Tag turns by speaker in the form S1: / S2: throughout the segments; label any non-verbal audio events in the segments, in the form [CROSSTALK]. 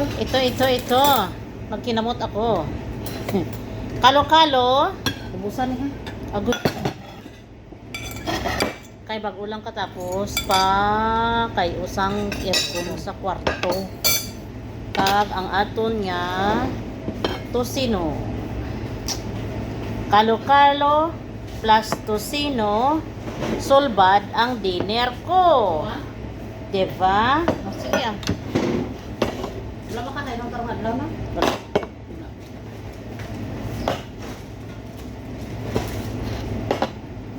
S1: Ito, ito, ito. Magkinamot ako. Kalo-kalo.
S2: Ubusan niya.
S1: Agut. Kay bagulang katapos pa kay usang aircon sa kwarto. Kag ang aton nga tosino. Kalo-kalo plus tosino sulbad ang dinner ko. Diba? O, sige ah.
S2: Wala ba ka tayo ng karong adlaw na?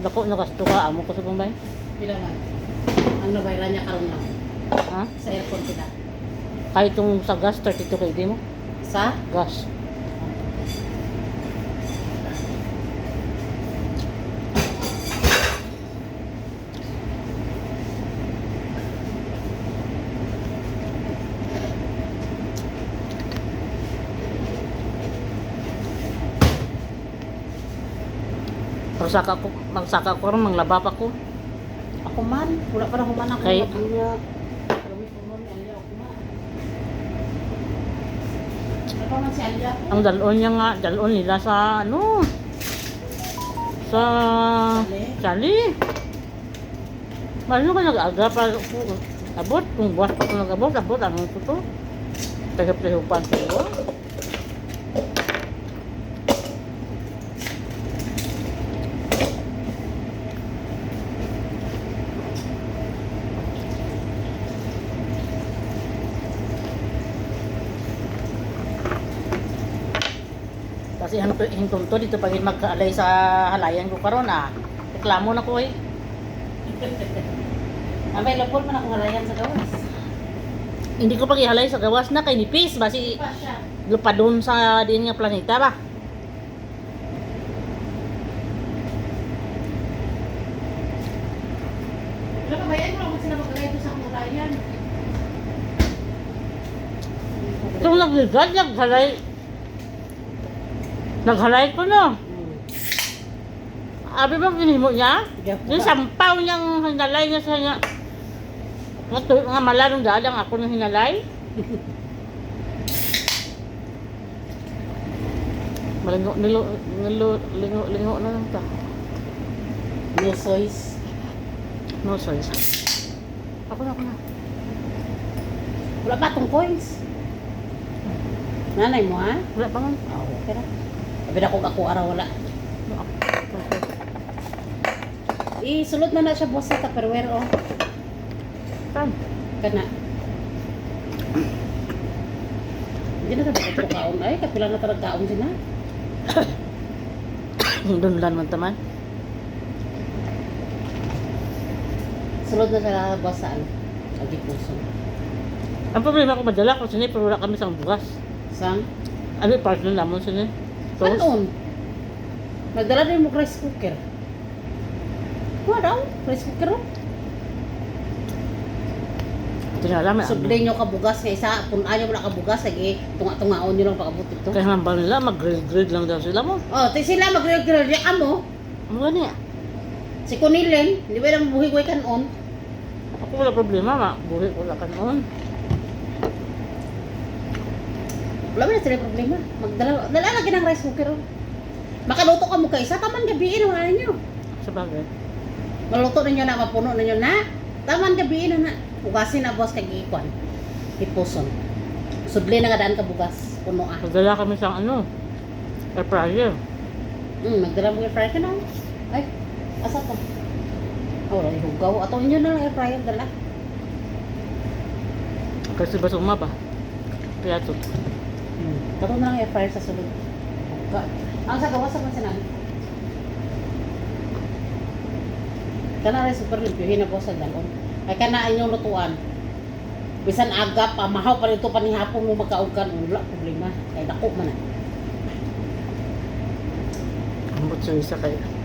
S1: Dako na gasto ka amo ko sa bumbay.
S2: Pila man. Ang nabayra niya karon lang.
S1: Ha?
S2: Sa aircon kita.
S1: Kahit itong sa gas 32 kay di mo.
S2: Sa?
S1: Gas. Magsaka ko, magsaka ko rin, manglaba pa ko.
S2: Ako man. Wala pa na human ako.
S1: Kay-
S2: Ang nun. Ang
S1: dalon niya nga, dalon nila sa ano, sa
S2: Sali?
S1: sali. Mano ka nag-aga pa abot, kung buwas pa ko nag-abot, abot, anong ko to? Tagaprehupan ko. Kasi hinto, hinton to dito pag magkaalay sa halayan ko karon ah. Reklamo na ko eh. [LAUGHS]
S2: Available man ako halayan sa gawas.
S1: Hindi ko pag ihalay sa gawas na kay nipis basi
S2: Pa siya.
S1: lupadon sa din nga planeta ba.
S2: Wala pa ba yan? Wala mo sila magalay doon sa halayan.
S1: Itong nagligad, naghalay. Naghalay ko.
S2: Hmm.
S1: Abi ba pinimo niya? Yung sampaw niyang hinalay niya sa niya. Nga nga malarong dadang ako nang hinalay. [LAUGHS] Malingo, nilo, nilo, lingo, lingo na lang ta.
S2: No soys.
S1: No choice. Ako na, ako na.
S2: Wala pa tong coins. Nanay mo ha?
S1: Wala pa nga.
S2: Oo, okay na. Sabi na kung ako araw wala. Isulod na na siya boss sa Tupperware oh.
S1: Saan?
S2: Kana. Hindi na tayo ito kaon. Ay, kapila na talaga kaon din na. [COUGHS]
S1: Doon lang man taman.
S2: Sulod na siya boss sa ano. Sa Gipuso.
S1: Ang problema ko madala ko sini pero wala kami sang bugas.
S2: Sang?
S1: Ano partner naman sini? Toast.
S2: Kanon. Nagdala din mo rice cooker. Wala daw. Rice cooker oh.
S1: Ito na lang.
S2: Subli nyo kabugas nga isa. Kung ayaw wala kabugas, lagi tunga-tungaon nyo lang pagabot ito.
S1: Kaya naman ba nila, mag-grade-grade lang daw sila mo.
S2: Oh, tayo sila mag-grill amo.
S1: Ano gani?
S2: Si Kunilin, di ba lang buhi-buhi kanon?
S1: Ako wala problema, ma. Buhi ko lang kanon.
S2: Wala na sila problema? Magdala, dala lagi ng rice cooker. oh. Makaluto ka mo ka isa, taman gabiin ang ano nyo.
S1: Sa bagay.
S2: Maluto ninyo na, mapuno ninyo na. Taman gabiin na na. Ugasin na boss kag ikuan. Ipuson. Sudli na nga daan ka bugas. Puno ah.
S1: Nagdala kami sa ano, air fryer.
S2: Hmm, magdala mo yung fryer ka na. Ay, asa to? Oh, wala hugaw. Ato inyo na lang air fryer dala.
S1: Kasi ba suma ba? Kaya to.
S2: Hmm. Kato na lang air fryer sa sulod. Huga. Ang sa gawas sa man sinabi. Kana rin super po sa dalon. Ay kana inyong lutuan. Bisan aga pa, mahaw pa rin ito panihapon mo magkaugkan. Wala problema. Kaya dako man na.
S1: Ambot sa isa kayo.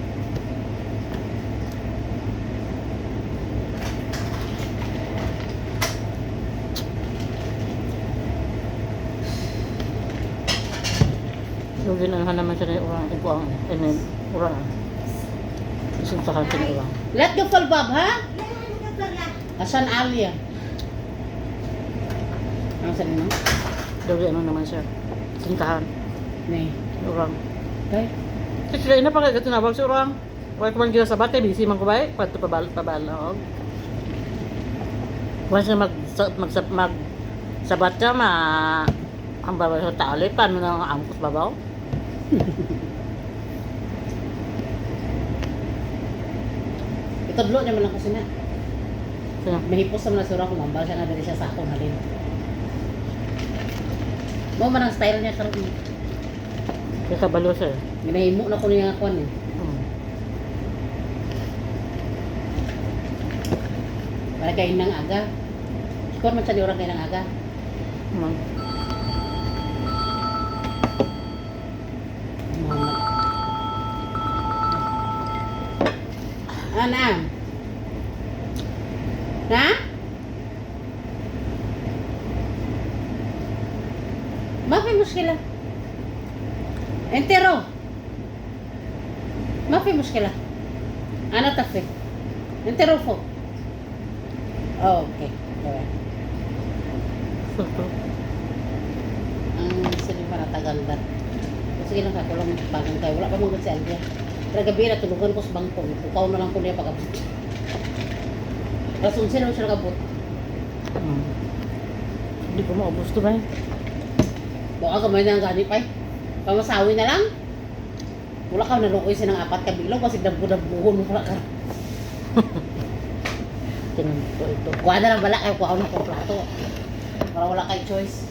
S1: Yung ginanahan naman siya yung urang, ito ang, inin, urang. Isang sa kantin urang.
S2: Let go fall Bob, ha? Asan Alia? Ano sa nino?
S1: Dawli ano naman siya. Sintahan.
S2: Ni.
S1: Urang.
S2: Kay.
S1: Kasi kaya na pa kaya tinawag si Urang. Wala ko man gila sa bate, busy man ko ba eh. Pato pabal, pabalog. Once na mag, sa- mag, mag, mag sabat ka, ma, ang babaw sa tali, paano na ang angkos babaw?
S2: Itudlo niya man lang ko sina.
S1: Kaya,
S2: Mahipos naman na sura ko mambal siya nga dali siya sa akong halin. Mo man ang style niya karon.
S1: kaya kabalo siya.
S2: Ginahimo na ko niya kwan eh.
S1: Hmm.
S2: Para kay nang aga. Sikor man siya ni orang kay nang aga.
S1: Hmm.
S2: Ana. Na? Mafi muskila. Entero. Mafi muskila. Ana tafe. Entero fo. Oh, okay. Alright. [LAUGHS] Ang sino para tagandar. Sige lang ka, kulang pagong kayo. Wala pa mong si Alvia. Pero gabi na tulugan ko sa bangko. Pukaw na lang ko niya pag-abot. Rason sila siya nakabot.
S1: Hmm. Hindi ko maubos to ba eh.
S2: Baka kamay na ang gani pa eh. Pamasawi na lang. Wala ka nalukoy sa ng apat kabilaw kasi dabu-dabuhon mo pala ka. [LAUGHS]
S1: Tingnan ko ito.
S2: Kuha na lang bala kayo, kuha na ko plato. Para wala kay choice.